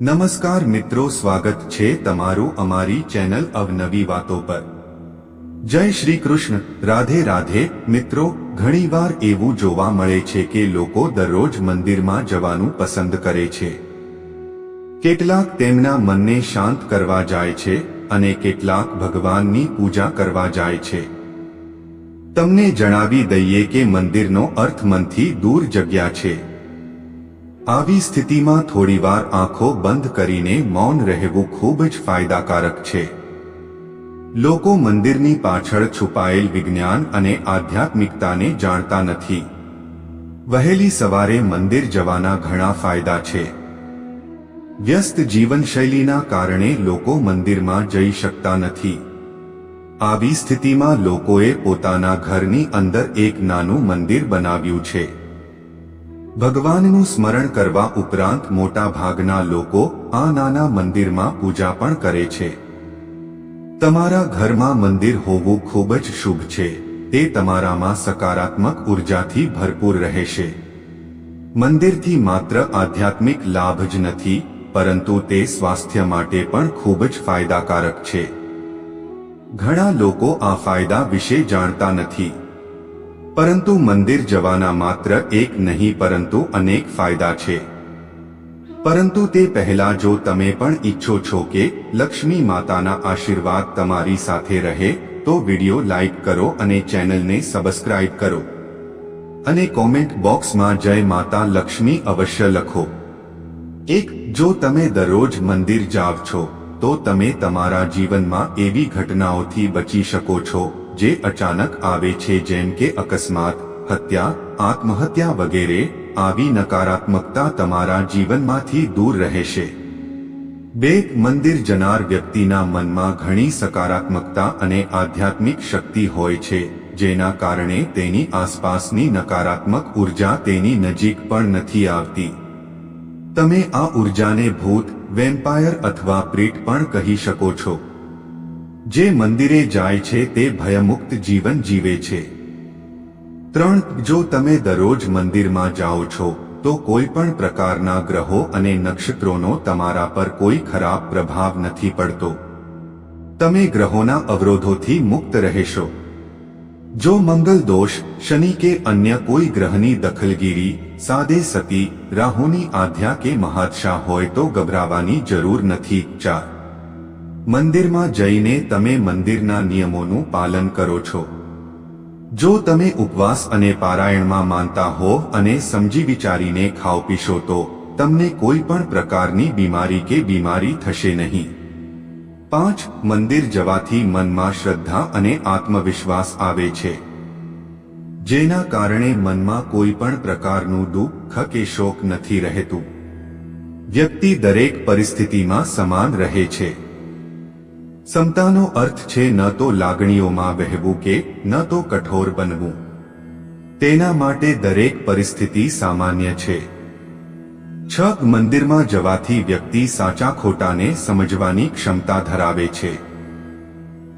નમસ્કાર મિત્રો, સ્વાગત છે તમારું અમારી ચેનલ અવનવી વાતો પર. જય શ્રી કૃષ્ણ. રાધે રાધે. મિત્રો, ઘણીવાર એવું જોવા મળે છે કે લોકો દરરોજ મંદિરમાં જવાનું પસંદ કરે છે. કેટલાક તેમના મનને શાંત કરવા જાય છે અને કેટલાક ભગવાનની પૂજા કરવા જાય છે. તમને જણાવી દઈએ કે મંદિરનો અર્થ મનથી દૂર જગ્યા છે. આવી સ્થિતિમાં થોડીવાર આંખો બંધ કરીને મૌન રહેવું ખૂબ જ ફાયદાકારક છે. લોકો મંદિરની પાછળ છુપાયેલ વિજ્ઞાન અને આધ્યાત્મિકતાને જાણતા નથી. વહેલી સવારે મંદિર જવાના ઘણા ફાયદા છે. વ્યસ્ત જીવનશૈલીના કારણે લોકો મંદિરમાં જઈ શકતા નથી. આવી સ્થિતિમાં લોકોએ પોતાના ઘરની અંદર એક નાનું મંદિર બનાવ્યું છે. ભગવાનનું સ્મરણ કરવા ઉપરાંત મોટા ભાગના લોકો આ નાના મંદિરમાં પૂજા પણ કરે છે. તમારા ઘરમાં મંદિર હોવું ખૂબ જ શુભ છે. તે તમારામાં સકારાત્મક ઉર્જાથી ભરપૂર રહેશે. મંદિરથી માત્ર આધ્યાત્મિક લાભ જ નથી, પરંતુ તે સ્વાસ્થ્ય માટે પણ ખૂબ જ ફાયદાકારક છે. ઘણા લોકો આ ફાયદા વિશે જાણતા નથી. પરંતુ મંદિર જવાના માત્ર એક નહીં, પરંતુ અનેક ફાયદા છે. પરંતુ તે પહેલા જો તમે પણ ઈચ્છો છો કે લક્ષ્મી માતાના આશીર્વાદ તમારી સાથે રહે, તો વિડિયો લાઈક કરો અને ચેનલને સબસ્ક્રાઇબ કરો. અને કોમેન્ટ બોક્સમાં જય માતા લક્ષ્મી અવશ્ય લખો. એક, જો તમે દરરોજ મંદિર જાવ છો, તો તમે તમારા જીવનમાં એવી ઘટનાઓથી બચી શકો છો. જે અચાનક આવે છે જેમ કે અકસ્માત, હત્યા, આત્મહત્યા વગેરે, આવી નકારાત્મકતા તમારા જીવનમાંથી દૂર રહેશે. બે મંદિર જનાર વ્યક્તિના મનમાં ઘણી સકારાત્મકતા અને આધ્યાત્મિક શક્તિ હોય છે, જેના કારણે તેની આસપાસની નકારાત્મક ઊર્જા તેની નજીક પણ નથી આવતી. તમે આ ઉર્જાને ભૂત, વેમ્પાયર અથવા પ્રીટ પણ કહી શકો છો. જે મંદિરે જાય છે તે ભયમુક્ત જીવન જીવે છે. ત્રણ, જો તમે દરરોજ મંદિરમાં જાઓ છો, તો કોઈ પણ પ્રકારના ગ્રહો અને નક્ષત્રોનો તમારા પર કોઈ ખરાબ પ્રભાવ નથી પડતો. તમે ગ્રહોના અવરોધોથી મુક્ત રહેશો. જો મંગલ દોષ, શનિ કે અન્ય કોઈ ગ્રહની દખલગીરી, સાદે સતી, રાહુની આધ્યા કે મહાદશા હોય તો ગભરાવાની જરૂર નથી. ચાર મંદિરમાં જઈને તમે મંદિરના નિયમોનું પાલન કરો છો. જો તમે ઉપવાસ અને પારાયણમાં માનતા હો અને સમજી વિચારીને ખાઓ પીશો તો તમને કોઈ પણ પ્રકારની બીમારી કે બીમારી થશે નહીં. પાંચ, મંદિર જવાથી મનમાં શ્રદ્ધા અને આત્મવિશ્વાસ આવે છે. જેના કારણે મનમાં કોઈ પણ પ્રકારનું દુઃખ કે શોક નથી રહેતું. વ્યક્તિ દરેક પરિસ્થિતિમાં સમાન રહે છે. સમતાનો અર્થ છે ન તો લાગણીઓમાં વહેવું કે ન તો કઠોર બનવું. તેના માટે દરેક પરિસ્થિતિ સામાન્ય છે. છ મંદિરમાં જવાથી વ્યક્તિ સાચા ખોટાને સમજવાની ક્ષમતા ધરાવે છે.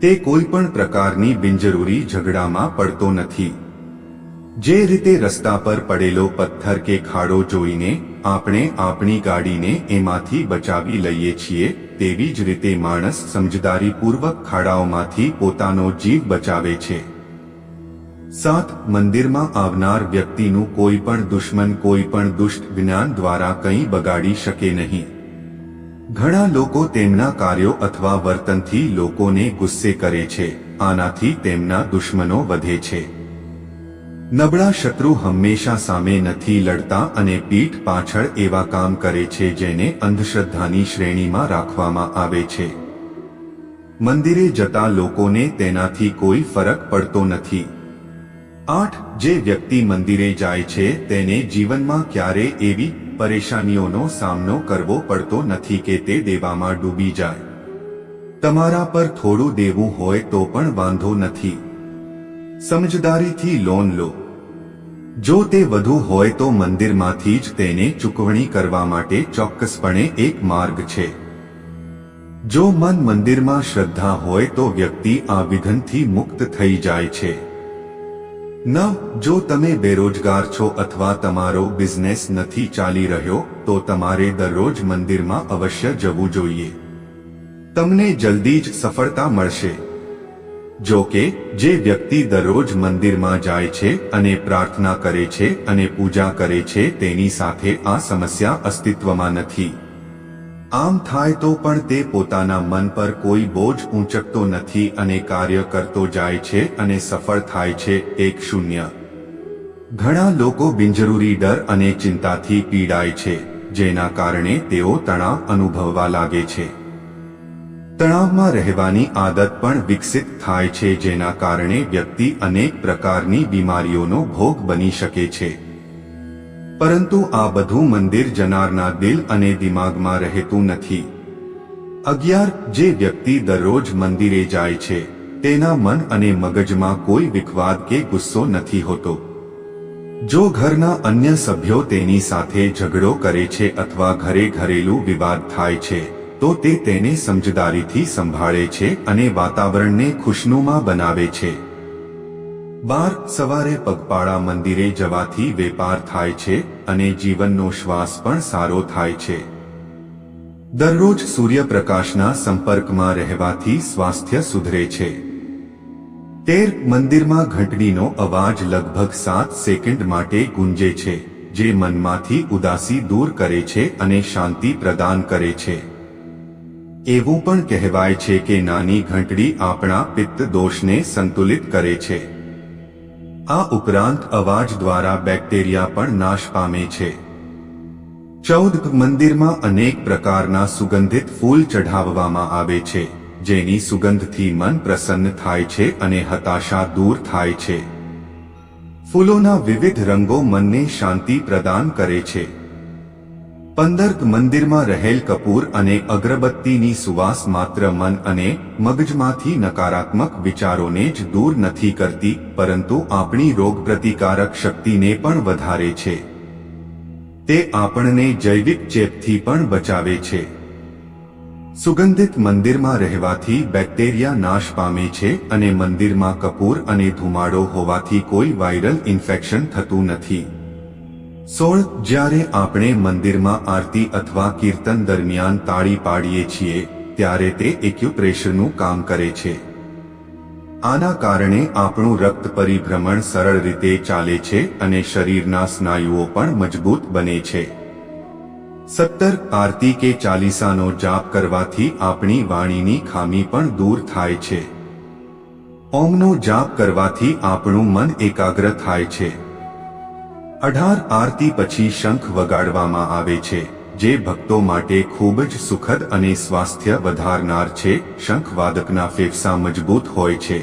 તે કોઈ પણ પ્રકારની બિનજરૂરી ઝઘડામાં પડતો નથી. જે રીતે રસ્તા પર પડેલો પથ્થર કે ખાડો જોઈને આપણે આપણી ગાડીને એમાંથી બચાવી લઈએ છીએ, તેવી જ રીતે માણસ સમજદારીપૂર્વક ખાડાઓમાંથી પોતાનો જીવ બચાવે છે. સાત, મંદિરમાં આવનાર વ્યક્તિનું કોઈ પણ દુશ્મન કોઈ પણ દુષ્ટ જ્ઞાન દ્વારા કંઈ બગાડી શકે નહીં. ઘણા લોકો તેમના કાર્યો અથવા વર્તનથી લોકોને ગુસ્સે કરે છે, આનાથી તેમના દુશ્મનો વધે છે. નબળા શત્રુ હંમેશા સામે નથી લડતા અને પીઠ પાછળ એવા કામ કરે છે જેને અંધશ્રદ્ધાની શ્રેણીમાં રાખવામાં આવે છે. મંદિરે જતા લોકોને તેનાથી કોઈ ફરક પડતો નથી. આઠ, જે વ્યક્તિ મંદિરે જાય છે તેને જીવનમાં ક્યારે એવી પરેશાનીઓનો સામનો કરવો પડતો નથી કે તે દેવામાં ડૂબી જાય. તમારા પર થોડું દેવું હોય તો પણ વાંધો નથી. સમજદારીથી લોન લો. જો તે વધુ હોય તો મંદિરમાંથી જ તેને ચૂકવણી કરવા માટે ચોક્કસપણે એક માર્ગ છે. જો મન મંદિરમાં શ્રદ્ધા હોય તો વ્યક્તિ આ વિધનથી મુક્ત થઈ જાય છે. નવ જો તમે બેરોજગાર છો અથવા તમારો બિઝનેસ નથી ચાલી રહ્યો, તો તમારે દરરોજ મંદિરમાં અવશ્ય જવું જોઈએ. તમને જલ્દી જ સફળતા મળશે. જો કે જે વ્યક્તિ દરરોજ મંદિરમાં જાય છે અને પ્રાર્થના કરે છે અને પૂજા કરે છે, તેની સાથે આ સમસ્યા અસ્તિત્વમાં નથી. આમ થાય તો પણ તે પોતાના મન પર કોઈ બોજ ઊંચકતો નથી અને કાર્ય કરતો જાય છે અને સફળ થાય છે, એક શૂન્ય. ઘણા લોકો બિનજરૂરી ડર અને ચિંતાથી પીડાય છે, જેના કારણે તેઓ તણાવ અનુભવવા લાગે છે. તણાવમાં રહેવાની આદત પણ વિકસિત થાય છે, જેના કારણે વ્યક્તિ અનેક પ્રકારની બીમારીઓનો ભોગ બની શકે છે. પરંતુ આ બધું મંદિર જનારના દિલ અને દિમાગમાં રહેતું નથી. અગિયાર, જે વ્યક્તિ દરરોજ મંદિરે જાય છે, તેના મન અને મગજમાં કોઈ વિખવાદ કે ગુસ્સો નથી હોતો. જો ઘરના અન્ય સભ્યો તેની સાથે ઝઘડો કરે છે અથવા ઘરે ઘરેલું વિવાદ થાય છે તો તે તેને સમજદારીથી સંભાળે છે અને વાતાવરણને ખુશનુમા બનાવે છે. બાર, સવારે પગપાળા મંદિરે જવાથી વેપાર થાય છે અને જીવનનો શ્વાસ પણ સારો થાય છે. દરરોજ સૂર્યપ્રકાશના સંપર્કમાં રહેવાથી સ્વાસ્થ્ય સુધરે છે. તેર, મંદિરમાં ઘંટડીનો અવાજ લગભગ સાત સેકન્ડ માટે ગુંજે છે, જે મનમાંથી ઉદાસી દૂર કરે છે અને શાંતિ પ્રદાન કરે છે. એવું પણ કહેવાય છે કે નાની ઘંટડી આપણા પિત્ત દોષને સંતુલિત કરે છે. આ ઉપરાંત અવાજ દ્વારા બેક્ટેરિયા પણ નાશ પામે છે. ચૌદ મંદિરમાં અનેક પ્રકારના સુગંધિત ફૂલ ચઢાવવામાં આવે છે, જેની સુગંધથી મન પ્રસન્ન થાય છે અને હતાશા દૂર થાય છે. ફૂલોના વિવિધ રંગો મનને શાંતિ પ્રદાન કરે છે. પંદર મંદિરમાં રહેલ કપૂર અને અગરબત્તીની સુવાસ માત્ર મન અને મગજમાંથી નકારાત્મક વિચારોને જ દૂર નથી કરતી, પરંતુ આપણી રોગપ્રતિકારક શક્તિને પણ વધારે છે. તે આપણને જૈવિક ચેપથી પણ બચાવે છે. સુગંધિત મંદિરમાં રહેવાથી બેક્ટેરિયા નાશ પામે છે અને મંદિરમાં કપૂર અને ધુમાડો હોવાથી કોઈ વાયરલ ઇન્ફેક્શન થતું નથી. સોળ, જ્યારે આપણે મંદિરમાં આરતી અથવા કીર્તન દરમિયાન તાળી પાડીએ છીએ, ત્યારે તે એક્યુપ્રેશરનું કામ કરે છે. આના કારણે આપણું રક્ત પરિભ્રમણ સરળ રીતે ચાલે છે અને શરીરના સ્નાયુઓ પણ મજબૂત બને છે. સત્તર, આરતી કે ચાલીસાનો જાપ કરવાથી આપણી વાણીની ખામી પણ દૂર થાય છે. ઓમનો જાપ કરવાથી આપણું મન એકાગ્ર થાય છે. અઢાર આરતી પછી શંખ વગાડવામાં આવે છે, જે ભક્તો માટે ખૂબ જ સુખદ અને સ્વાસ્થ્ય વધારનાર છે. શંખવાદકના ફેફસા મજબૂત હોય છે.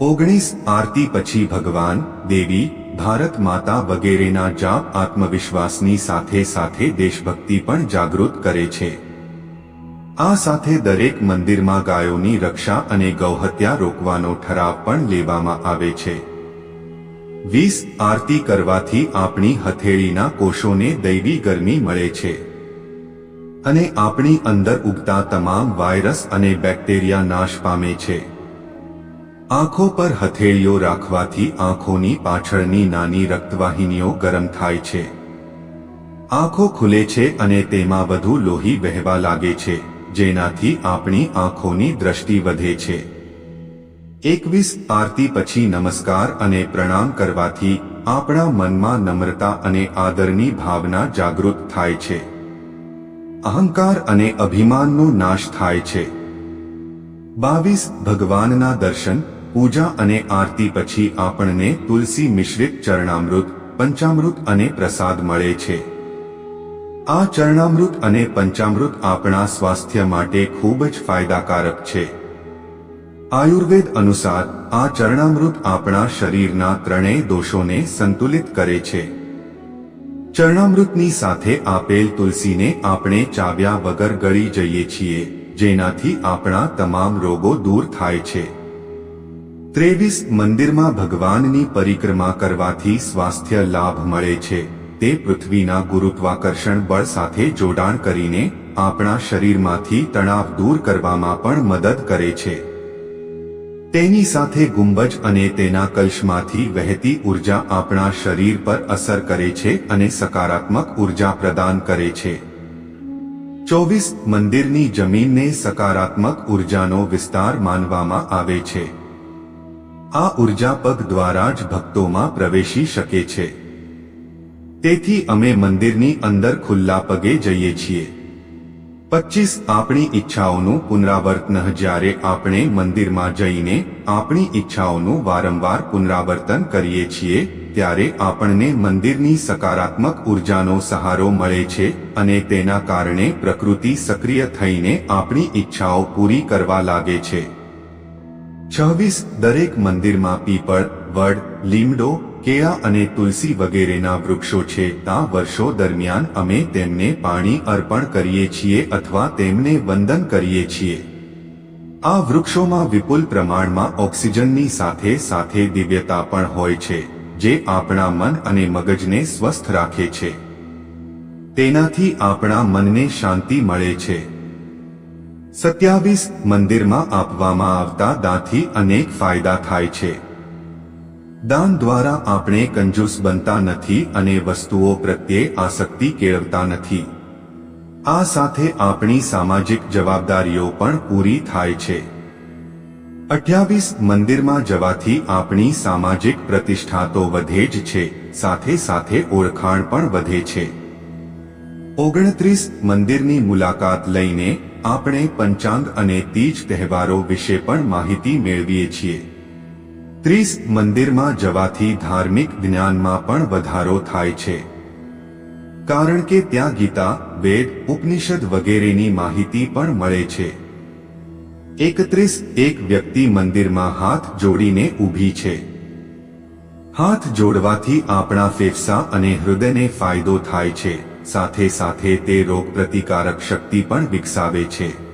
ઓગણીસ આરતી પછી ભગવાન, દેવી, ભારત માતા વગેરેના જાપ આત્મવિશ્વાસની સાથે સાથે દેશભક્તિ પણ જાગૃત કરે છે. આ સાથે દરેક મંદિરમાં ગાયોની રક્ષા અને ગૌહત્યા રોકવાનો ઠરાવ પણ લેવામાં આવે છે. વીસ આરતી કરવાથી આપણી હથેળીના કોષોને દૈવી ગરમી મળે છે. અને આપણી અંદર ઉગતા તમામ વાયરસ અને બેક્ટેરિયા નાશ પામે છે. આંખો પર હથેળીઓ રાખવાથી આંખોની પાછળની નાની રક્તવાહિનીઓ ગરમ થાય છે. આંખો ખુલે છે અને તેમાં વધુ લોહી વહેવા લાગે છે, જેનાથી આપણી આંખોની દ્રષ્ટિ વધે છે. એકવીસ આરતી પછી નમસ્કાર અને પ્રણામ કરવાથી આપણા મનમાં નમ્રતા અને આદરની ભાવના જાગૃત થાય છે. અહંકાર અને અભિમાનનો નાશ થાય છે. બાવીસ ભગવાનના દર્શન, પૂજા અને આરતી પછી આપણને તુલસી મિશ્રિત ચરણામૃત, પંચામૃત અને પ્રસાદ મળે છે. આ ચરણામૃત અને પંચામૃત આપણા સ્વાસ્થ્ય માટે ખૂબ જ ફાયદાકારક છે. આયુર્વેદ અનુસાર, આ ચરણામૃત આપણા શરીરના ત્રણેય દોષોને સંતુલિત કરે છે. ચરણામૃતની સાથે આપેલ તુલસીને આપણે ચાવ્યા વગર ગળી જઈએ છીએ, જેનાથી આપણા તમામ રોગો દૂર થાય છે. ત્રેવીસ મંદિરમાં ભગવાનની પરિક્રમા કરવાથી સ્વાસ્થ્ય લાભ મળે છે. તે પૃથ્વીના ગુરુત્વાકર્ષણ બળ સાથે જોડાણ કરીને આપણા શરીરમાંથી તણાવ દૂર કરવામાં પણ મદદ કરે છે. તેની સાથે ગુંબજ અને તેના કલશમાંથી વહેતી ઊર્જા આપણા શરીર પર અસર કરે છે અને સકારાત્મક ઊર્જા પ્રદાન કરે છે. ચોવીસ મંદિરની જમીનને સકારાત્મક ઉર્જાનો વિસ્તાર માનવામાં આવે છે. આ ઊર્જા પગ દ્વારા જ ભક્તોમાં પ્રવેશી શકે છે. તેથી અમે મંદિરની અંદર ખુલ્લા પગે જઈએ છીએ. પચીસ આપણી ઈચ્છાઓનું પુનરાવર્તન જ્યારે આપણે મંદિરમાં જઈને આપણી ઈચ્છાઓનું વારંવાર પુનરાવર્તન કરીએ છીએ, ત્યારે આપણને મંદિરની સકારાત્મક ઉર્જાનો સહારો મળે છે અને તેના કારણે પ્રકૃતિ સક્રિય થઈને આપણી ઈચ્છાઓ પૂરી કરવા લાગે છે. છવ્વીસ દરેક મંદિરમાં પીપળ, વડ, લીમડો કેળા અને તુલસી વગેરેના વૃક્ષો છે, તા વર્ષો દરમિયાન અમે તેમને પાણી અર્પણ કરીએ છીએ અથવા તેમને વંદન કરીએ છીએ. આ વૃક્ષોમાં વિપુલ પ્રમાણમાં ઓક્સિજનની સાથે સાથે દિવ્યતા પણ હોય છે, જે આપણા મન અને મગજને સ્વસ્થ રાખે છે. તેનાથી આપણા મનને શાંતિ મળે છે. સત્યાવીસ મંદિરમાં આપવામાં આવતા દાંથી અનેક ફાયદા થાય છે. દાન દ્વારા આપણે કંજૂસ બનતા નથી અને વસ્તુઓ પ્રત્યે આસક્તિ કેળવતા નથી. આ સાથે આપણી સામાજિક જવાબદારીઓ પણ પૂરી થાય છે. અઠ્યાવીસ મંદિરમાં જવાથી આપણી સામાજિક પ્રતિષ્ઠા તો વધે જ છે, સાથે સાથે ઓળખાણ પણ વધે છે. ઓગણત્રીસ મંદિરની મુલાકાત લઈને આપણે પંચાંગ અને તીજ તહેવારો વિશે પણ માહિતી મેળવીએ છીએ. ત્રીસ મંદિરમાં જવાથી ધાર્મિક જ્ઞાનમાં પણ વધારો થાય છે. કારણ કે ત્યાં ગીતા, વેદ, ઉપનિષદ વગેરેની માહિતી પણ મળે છે. એકત્રીસ એક વ્યક્તિ મંદિરમાં હાથ જોડીને ઊભી છે. હાથ જોડવાથી આપણા ફેફસા અને હૃદયને ફાયદો થાય છે. સાથે સાથે તે રોગ પ્રતિકારક શક્તિ પણ વિકસાવે છે.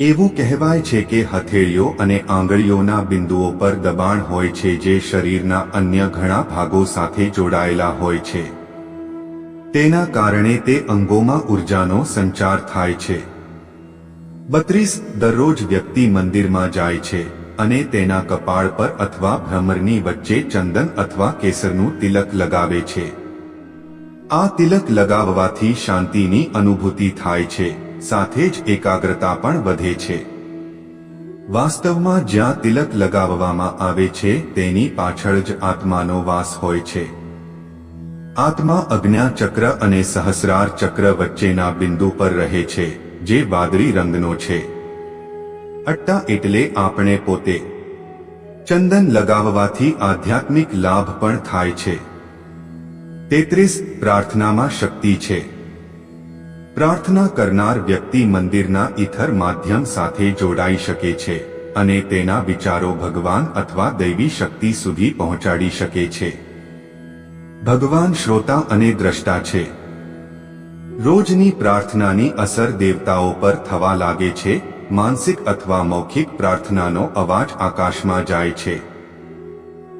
એવું કહેવાય છે કે હથેળીઓ અને આંગળીઓના બિંદુઓ પર દબાણ હોય છે જે શરીરના અન્ય ઘણા ભાગો સાથે જોડાયેલા હોય છે. તેના કારણે તે અંગોમાં ઉર્જાનો સંચાર થાય છે. બત્રીસ દરરોજ વ્યક્તિ મંદિરમાં જાય છે અને તેના કપાળ પર અથવા ભ્રમરની વચ્ચે ચંદન અથવા કેસરનું તિલક લગાવે છે. આ તિલક લગાવવાથી શાંતિની અનુભૂતિ થાય છે. સાથે જ એકાગ્રતા પણ વધે છે. વાસ્તવમાં જ્યાં તિલક લગાવવામાં આવે છે, તેની પાછળ જ આત્માનો વાસ હોય છે. આત્મા અજ્ઞા ચક્ર અને સહસ્રાર ચક્ર વચ્ચેના બિંદુ પર રહે છે, જે વાદળી રંગનો છે. અટ્ટા એટલે આપણે પોતે. ચંદન લગાવવાથી આધ્યાત્મિક લાભ પણ થાય છે. તેત્રીસ પ્રાર્થનામાં શક્તિ છે. પ્રાર્થના કરનાર વ્યક્તિ મંદિરના ઇથર માધ્યમ સાથે જોડાઈ શકે છે અને તેના વિચારો ભગવાન અથવા દૈવી શક્તિ સુધી પહોંચાડી શકે છે. ભગવાન શ્રોતા અને દ્રષ્ટા છે. રોજની પ્રાર્થનાની અસર દેવતાઓ પર થવા લાગે છે, માનસિક અથવા મૌખિક પ્રાર્થનાનો અવાજ આકાશમાં જાય છે.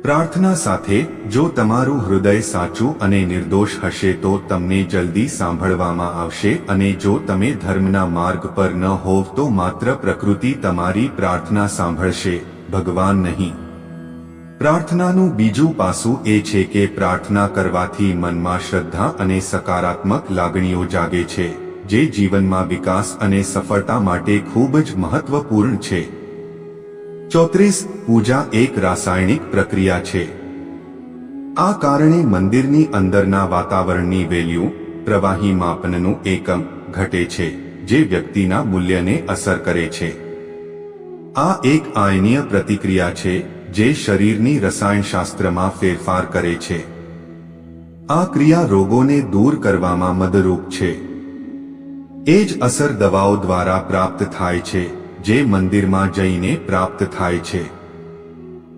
પ્રાર્થના સાથે, જો તમારું હૃદય સાચું અને નિર્દોષ હશે તો તમને જલ્દી સાંભળવામાં આવશે અને જો તમે ધર્મના માર્ગ પર ન હોવ તો માત્ર પ્રકૃતિ તમારી પ્રાર્થના સાંભળશે, ભગવાન નહીં. પ્રાર્થનાનું બીજું પાસું એ છે કે પ્રાર્થના કરવાથી મનમાં શ્રદ્ધા અને સકારાત્મક લાગણીઓ જાગે છે, જે જીવનમાં વિકાસ અને સફળતા માટે ખૂબ જ મહત્વપૂર્ણ છે. ચોત્રીસ, પૂજા એક રાસાયણિક પ્રક્રિયા છે. આ કારણે મંદિરની અંદરના વાતાવરણની વેલ્યુ, પ્રવાહી માપનનું એકમ, ઘટે છે, જે વ્યક્તિના મૂલ્યને અસર કરે છે. આ એક આયનીય પ્રતિક્રિયા છે, જે શરીરની રસાયણશાસ્ત્રમાં ફેરફાર કરે છે. આ ક્રિયા રોગોને દૂર કરવામાં મદરૂપ છે. એ જ અસર દવાઓ દ્વારા પ્રાપ્ત થાય છે. જે મંદિરમાં જઈને પ્રાપ્ત થાય છે.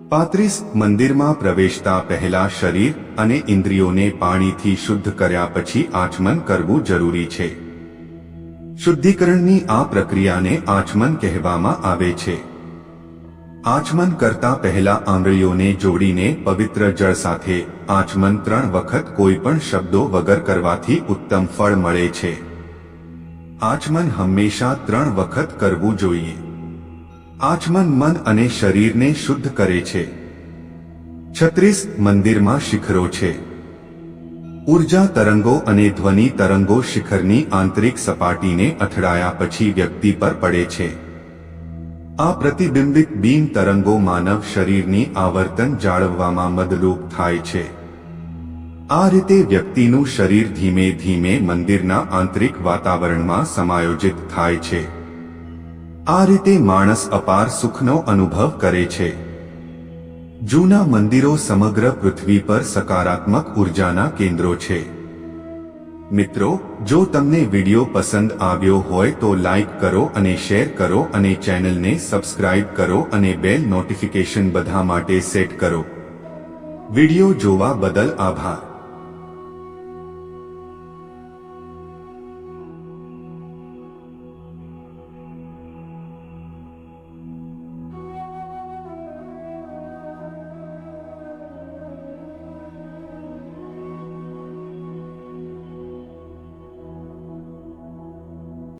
પાંત્રીસ મંદિરમાં પ્રવેશતા પહેલા શરીર અને ઇન્દ્રિયોને પાણીથી શુદ્ધ કર્યા પછી આચમન કરવું જરૂરી છે. શુદ્ધિકરણની આ પ્રક્રિયાને આચમન કહેવામાં આવે છે. આચમન કરતા પહેલા આંગળીઓને જોડીને પવિત્ર જળ સાથે આચમન ત્રણ વખત કોઈ પણ શબ્દો વગર કરવાથી ઉત્તમ ફળ મળે છે. આચમન હંમેશા ત્રણ વખત કરવું જોઈએ. આચમન મન અને શરીરને શુદ્ધ કરે છે. છત્રીસ મંદિરમાં શિખરો છે. ઊર્જા તરંગો અને ધ્વનિ તરંગો શિખરની આંતરિક સપાટીને અથડાયા પછી વ્યક્તિ પર પડે છે. આ પ્રતિબિંબિત બીમ તરંગો માનવ શરીરની આવર્તન જાળવવામાં મદદરૂપ થાય છે. આ રીતે વ્યક્તિનું શરીર ધીમે ધીમે મંદિરના આંતરિક વાતાવરણમાં સમાયોજિત થાય છે. આ રીતે માણસ અપાર સુખનો અનુભવ કરે છે. જૂના મંદિરો સમગ્ર પૃથ્વી પર સકારાત્મક ઉર્જાના કેન્દ્રો છે. મિત્રો, જો તમને વિડિયો પસંદ આવ્યો હોય તો લાઈક કરો અને શેર કરો અને ચેનલને સબસ્ક્રાઇબ કરો અને બેલ નોટિફિકેશન બધા માટે સેટ કરો. વિડિયો જોવા બદલ આભાર.